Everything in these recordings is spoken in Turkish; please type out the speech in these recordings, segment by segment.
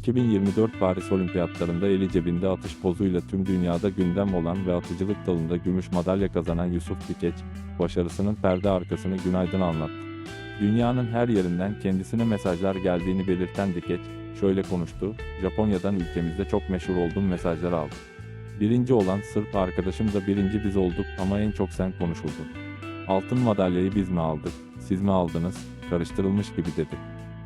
2024 Paris Olimpiyatlarında eli cebinde atış pozuyla tüm dünyada gündem olan ve atıcılık dalında gümüş madalya kazanan Yusuf Dikeç, başarısının perde arkasını günaydın anlattı. Dünyanın her yerinden kendisine mesajlar geldiğini belirten Dikeç, şöyle konuştu, Japonya'dan ülkemizde çok meşhur olduğum mesajları aldım. Birinci olan Sırp arkadaşım da birinci biz olduk ama en çok sen konuşuldun. Altın madalyayı biz mi aldık, siz mi aldınız, karıştırılmış gibi dedi.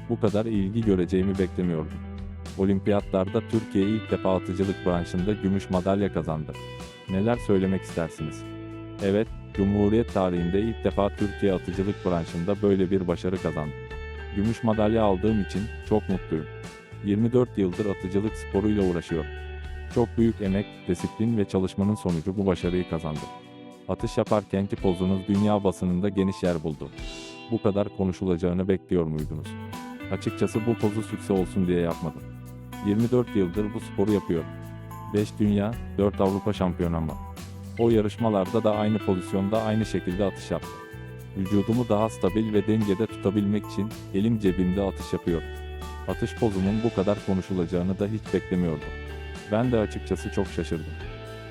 Bu kadar ilgi göreceğimi beklemiyordum. Olimpiyatlarda Türkiye ilk defa atıcılık branşında gümüş madalya kazandı. Neler söylemek istersiniz? Evet, Cumhuriyet tarihinde ilk defa Türkiye atıcılık branşında böyle bir başarı kazandı. Gümüş madalya aldığım için çok mutluyum. 24 yıldır atıcılık sporuyla uğraşıyorum. Çok büyük emek, disiplin ve çalışmanın sonucu bu başarıyı kazandım. Atış yaparkenki pozunuz dünya basınında geniş yer buldu. Bu kadar konuşulacağını bekliyor muydunuz? Açıkçası bu pozu sükse olsun diye yapmadım. 24 yıldır bu sporu yapıyorum. 5 dünya, 4 Avrupa şampiyonam var. O yarışmalarda da aynı pozisyonda aynı şekilde atış yaptım. Vücudumu daha stabil ve dengede tutabilmek için elim cebimde atış yapıyorum. Atış pozumun bu kadar konuşulacağını da hiç beklemiyordum. Ben de açıkçası çok şaşırdım.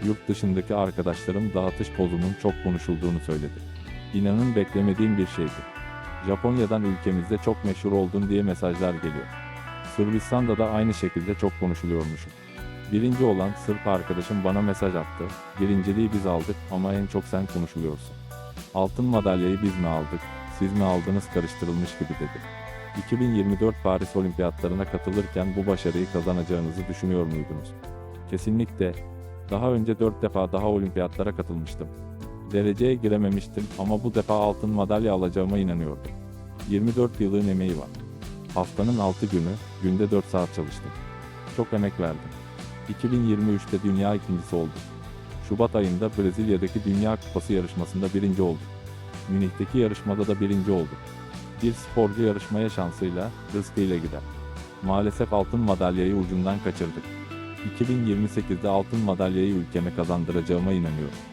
Yurt dışındaki arkadaşlarım da atış pozumun çok konuşulduğunu söyledi. İnanın beklemediğim bir şeydi. Japonya'dan ülkemizde çok meşhur oldun diye mesajlar geliyor. Sırbistan'da da aynı şekilde çok konuşuluyormuşum. Birinci olan Sırp arkadaşım bana mesaj attı. Birinciliği biz aldık ama en çok sen konuşuluyorsun. Altın madalyayı biz mi aldık, siz mi aldınız karıştırılmış gibi dedi. 2024 Paris Olimpiyatlarına katılırken bu başarıyı kazanacağınızı düşünüyor muydunuz? Kesinlikle. Daha önce 4 defa daha olimpiyatlara katılmıştım. Dereceye girememiştim ama bu defa altın madalya alacağıma inanıyordum. 24 yılın emeği var. Haftanın 6 günü, günde 4 saat çalıştım. Çok emek verdim. 2023'te dünya ikincisi oldum. Şubat ayında Brezilya'daki Dünya Kupası yarışmasında birinci oldum. Münih'teki yarışmada da birinci oldum. Bir sporcu yarışmaya şansıyla, rızkıyla gider. Maalesef altın madalyayı ucundan kaçırdık. 2028'de altın madalyayı ülkeme kazandıracağıma inanıyorum.